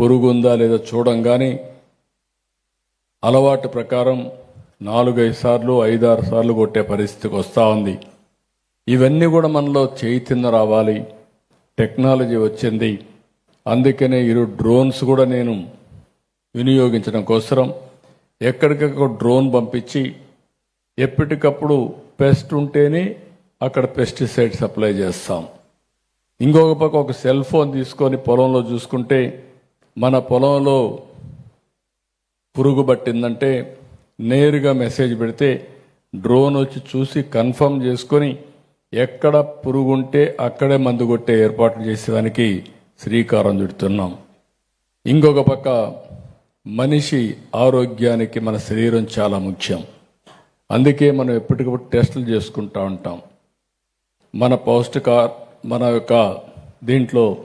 పురుగు ఉందా లేదా చూడంగానే అలవాటు ప్రకారం నాలుగైదు సార్లు ఐదారు సార్లు కొట్టే పరిస్థితికి వస్తూ ఉంది. ఇవన్నీ కూడా మనలో చైతన్యం రావాలి. టెక్నాలజీ వచ్చింది. అందుకనే ఇరు డ్రోన్స్ కూడా నేను వినియోగించడం కోసరం. ఎక్కడికక్కడ డ్రోన్ పంపించి ఎప్పటికప్పుడు పెస్ట్ ఉంటేనే అక్కడ పెస్టిసైడ్ సప్లై చేస్తాం. ఇంకొక పక్క ఒక సెల్ ఫోన్ తీసుకొని పొలంలో చూసుకుంటే మన పొలంలో పురుగు పట్టిందంటే నేరుగా మెసేజ్ పెడితే డ్రోన్ వచ్చి చూసి కన్ఫర్మ్ చేసుకొని ఎక్కడ పురుగు ఉంటే అక్కడే మందు కొట్టే ఏర్పాట్లు చేసేదానికి శ్రీకారం చుడుతున్నాం. ఇంకొక పక్క మనిషి ఆరోగ్యానికి మన శరీరం చాలా ముఖ్యం. అందుకే మనం ఎప్పటికప్పుడు టెస్టులు చేసుకుంటా ఉంటాం. మన పౌష్టిక మన యొక్క దీంట్లో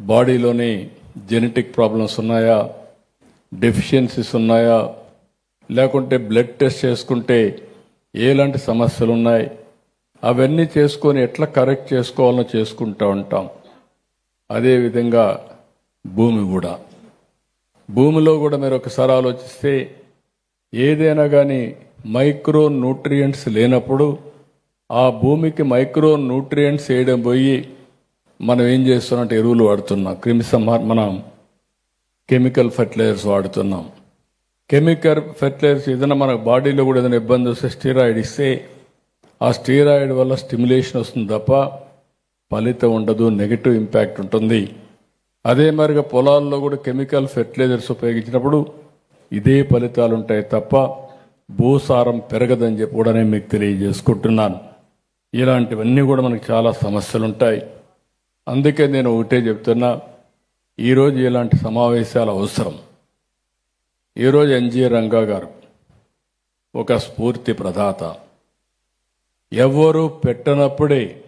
బాడీలోని జెనెటిక్ ప్రాబ్లమ్స్ ఉన్నాయా? డెఫిషియన్సీస్ ఉన్నాయా? లేకుంటే బ్లడ్ టెస్ట్ చేసుకుంటే ఎలాంటి సమస్యలు ఉన్నాయి? అవన్నీ చేసుకొని ఎట్లా కరెక్ట్ చేసుకోవాలో చేసుకుంటూ ఉంటాం. అదేవిధంగా భూమి కూడా. భూమిలో కూడా మీరు ఒకసారి ఆలోచిస్తే ఏదైనా కానీ మైక్రో న్యూట్రియంట్స్ లేనప్పుడు ఆ భూమికి మైక్రో న్యూట్రియంట్స్ వేయడం పోయి మనం ఏం చేస్తున్నట్టు ఎరువులు వాడుతున్నాం. క్రిమి సంహార మనం కెమికల్ ఫర్టిలైజర్స్ వాడుతున్నాం. కెమికల్ ఫర్టిలైజర్స్ ఏదైనా మన బాడీలో కూడా ఏదైనా ఇబ్బంది వస్తే స్టీరాయిడ్ ఇస్తే ఆ స్టీరాయిడ్ వల్ల స్టిమ్యులేషన్ వస్తుంది తప్ప ఫలితం ఉండదు నెగిటివ్ ఇంపాక్ట్ ఉంటుంది. అదే మరిగా పొలాల్లో కూడా కెమికల్ ఫెర్టిలైజర్స్ ఉపయోగించినప్పుడు ఇదే ఫలితాలు ఉంటాయి తప్ప భూసారం పెరగదని చెప్పి కూడా నేను మీకు తెలియజేసుకుంటున్నాను. ఇలాంటివన్నీ కూడా మనకు చాలా సమస్యలు ఉంటాయి అందుకే నేను ఒకటే చెప్తున్నా ఈరోజు ఇలాంటి సమావేశాలు అవసరం. ఈరోజు ఎన్జి రంగా గారు ఒక స్ఫూర్తి ప్రదాత. ఎవ్వరూ పెట్టనప్పుడే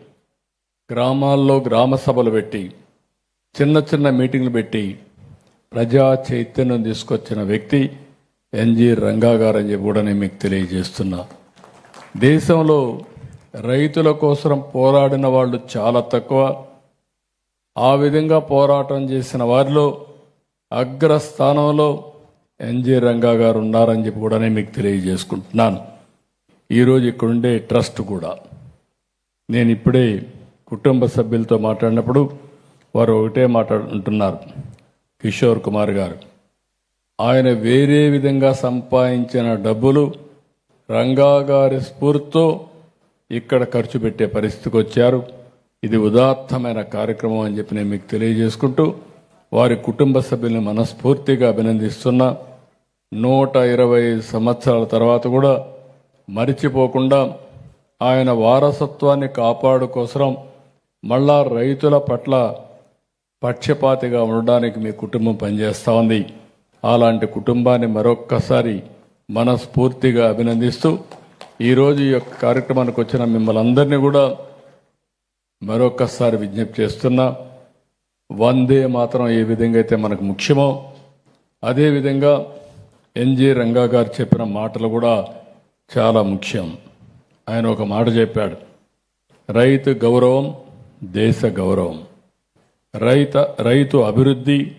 గ్రామాల్లో గ్రామ సభలు పెట్టి చిన్న చిన్న మీటింగ్లు పెట్టి ప్రజా చైతన్యం తీసుకొచ్చిన వ్యక్తి ఎన్జి రంగా గారు అని చెప్పి కూడా నేను మీకు తెలియజేస్తున్నా. దేశంలో రైతుల కోసం పోరాడిన వాళ్ళు చాలా తక్కువ. ఆ విధంగా పోరాటం చేసిన వారిలో అగ్రస్థానంలో ఎన్జి రంగా గారు ఉన్నారని చెప్పి కూడా నేను మీకు తెలియజేసుకుంటున్నాను. ఈరోజు ఇక్కడుండే ట్రస్ట్ కూడా. నేను ఇప్పుడే కుటుంబ సభ్యులతో మాట్లాడినప్పుడు వారు ఒకటే మాట్లాడుకుంటున్నారు కిషోర్ కుమార్ గారు. ఆయన వేరే విధంగా సంపాదించిన డబ్బులు రంగా గారి స్ఫూర్తితో ఇక్కడ ఖర్చు పెట్టే పరిస్థితికి వచ్చారు. ఇది ఉదాత్తమైన కార్యక్రమం అని చెప్పి నేను మీకు తెలియజేసుకుంటూ వారి కుటుంబ సభ్యుల్ని మనస్ఫూర్తిగా అభినందిస్తున్నా. నూట ఇరవై సంవత్సరాల తర్వాత కూడా మరిచిపోకుండా ఆయన వారసత్వాన్ని కాపాడుకోసరం మళ్ళా రైతుల పట్ల పక్షపాతిగా ఉండడానికి మీ కుటుంబం పనిచేస్తూ ఉంది. అలాంటి కుటుంబాన్ని మరొక్కసారి మనస్ఫూర్తిగా అభినందిస్తూ ఈరోజు ఈ యొక్క కార్యక్రమానికి వచ్చిన మిమ్మల్ని అందరినీ కూడా మరొకసారి విజ్ఞప్తి చేస్తున్నా వందే మాత్రం ఏ విధంగా అయితే మనకు ముఖ్యమో అదేవిధంగా ఎన్జి రంగా గారు చెప్పిన మాటలు కూడా చాలా ముఖ్యం. ఆయన ఒక మాట చెప్పాడు రైతు గౌరవం దేశ గౌరవం. రైత రైతు అభివృద్ధి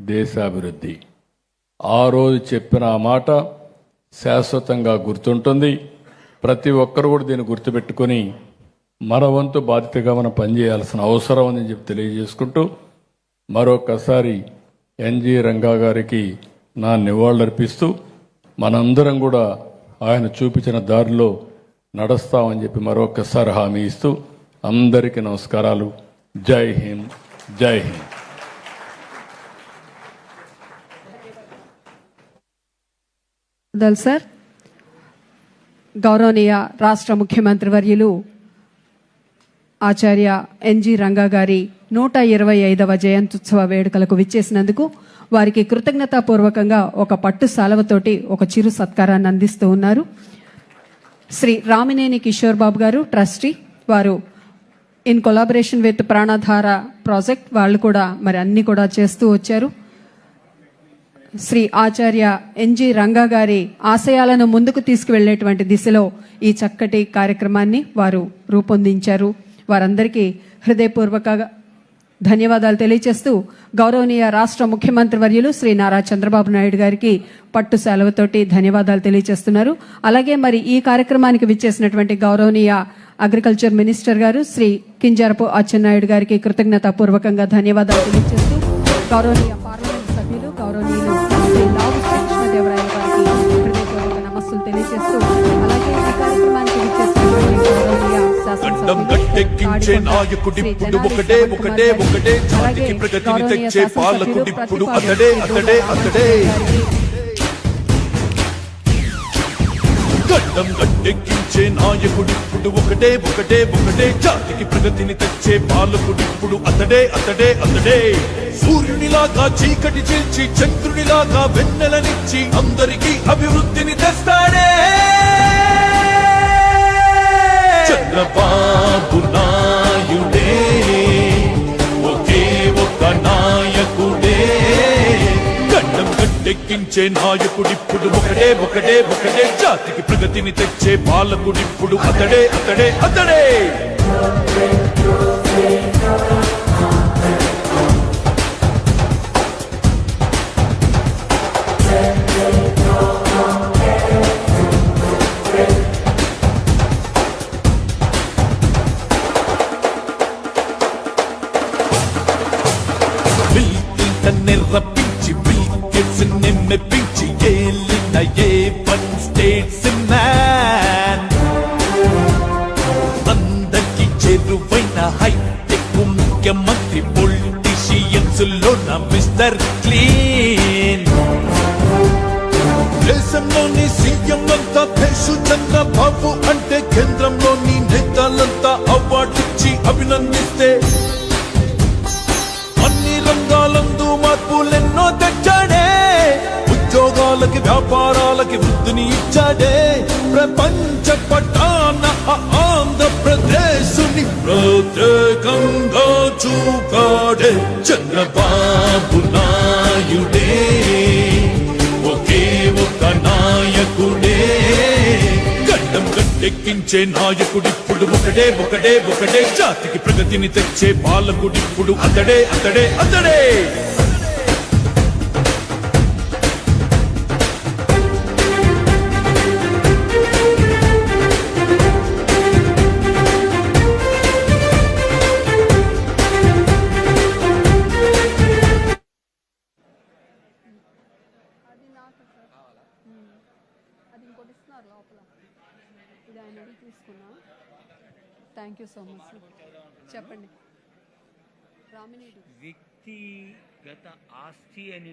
దేశాభివృద్ధి ఆ రోజు చెప్పిన ఆ మాట శాశ్వతంగా గుర్తుంటుంది. ప్రతి ఒక్కరు కూడా దీన్ని గుర్తుపెట్టుకొని మన వంతు బాధ్యతగా మనం పనిచేయాల్సిన అవసరం అని చెప్పి తెలియజేసుకుంటూ మరొకసారి ఎన్జి రంగా గారికి నా నివాళులర్పిస్తూ మనందరం కూడా ఆయన చూపించిన దారిలో నడుస్తామని చెప్పి మరొకసారి హామీ ఇస్తూ అందరికీ నమస్కారాలు. జై హింద్ జై హింద్. సార్. గౌరవనీయ రాష్ట్ర ముఖ్యమంత్రి వర్యులు ఆచార్య ఎన్జి రంగా గారి నూట ఇరవై ఐదవ జయంత్యుత్సవ వేడుకలకు విచ్చేసినందుకు వారికి కృతజ్ఞతాపూర్వకంగా ఒక పట్టు సాలవతోటి ఒక చిరు సత్కారాన్ని అందిస్తూ ఉన్నారు. శ్రీ రామినేని కిషోర్ బాబు గారు ట్రస్టీ వారు in collaboration with Pranadhara project వాళ్ళు కూడా మరి అన్ని కూడా చేస్తూ వచ్చారు. శ్రీ ఆచార్య ఎన్జి రంగా గారి ఆశయాలను ముందుకు తీసుకువెళ్ళేటువంటి దిశలో ఈ చక్కటి కార్యక్రమాన్ని వారు రూపొందించారు. వారందరికీ హృదయపూర్వక ధన్యవాదాలు తెలియజేస్తూ గౌరవనీయ రాష్ట్ర ముఖ్యమంత్రి వర్యులు శ్రీ నారా చంద్రబాబు నాయుడు గారికి పట్టు సెలవుతోటి ధన్యవాదాలు తెలియజేస్తున్నారు అలాగే మరి ఈ కార్యక్రమానికి విచ్చేసినటువంటి గౌరవనీయ అగ్రికల్చర్ మినిస్టర్ గారు శ్రీ కింజారపు అచ్చెన్నాయుడు గారికి కృతజ్ఞతాపూర్వకంగా ధన్యవాదాలు తెలియజేస్తూ గౌరవనీయ పార్లమెంట్ సభ్యులు గౌరవనీయులు శ్రీ లావు కృష్ణదేవరాయ గారికి హృదయపూర్వక నమస్సులు తెలియజేస్తూ గడ్డం శాసనసభ్యులు గట్టెక్కించే తాడికొండ నాయకుడి శ్రీ ఇప్పుడు జనార్దన్ ఒకటే ఒకటే ఒకటే జాతికి ప్రగతిని తెచ్చే పాలకుడి శాసనసభ్యులు ఇప్పుడు ప్రతిపాడు అతడే అతడే అతడే. గడ్డం గట్టెక్కించే నాయకుడి ఇప్పుడు ఒకటే ఒకటే ఒకటే జాతికి ప్రగతిని తెచ్చే పాలకుడి ఇప్పుడు అతడే అతడే అతడే. సూర్యునిలాగా చీకటి చీల్చి చంద్రునిలాగా వెన్నెలనిచ్చి అందరికీ అభివృద్ధిని తెస్తాడే. చంద్రబాబు నాయుడే ఒకే ఒక నాయకుడే. గడ్డం గట్టెక్కించే నాయకుడిప్పుడు ఒకటే ఒకటే ఒకటే. జాతికి ప్రగతిని తెచ్చే పాలకుడిప్పుడు అతడే అతడే అతడే. బిల్ క్లింటన్ రప్పించి బిల్ గేట్స్ మెప్పించి ఏలిన ఏ వన్ స్టేట్స్ మ్యాన్ అందరికి చేరువైన హైటెక్ ముఖ్యమంత్రి పొలిటీషియన్స్లో నా మిస్టర్ క్లీన్. దేశంలోని సీఎం అంతా దేశు చంద్రబాబు ఉద్యోగాలకి వ్యాపారాలకి వృద్ధిని ఇచ్చాడే. ప్రపంచ పటాన ఆంధ్రప్రదేశుని ప్రత్యేకంగా చూపాడే చంద్రబాబు నాయుడే. ఒకే ఒక నాయకుడే. గడ్డం గట్టెక్కించే నాయకుడిప్పుడు ఒకటే ఒకటే ఒకటే. జాతికి ప్రగతిని తెచ్చే పాలకుడిప్పుడు అతడే అతడే అతడే. ఇస్తున్నారు లోపల. ఇది ఆయన అడిగి తీసుకున్నా. థ్యాంక్ యూ సో మచ్ చెప్పండి. రామినేడు వ్యక్తిగత ఆస్తి అని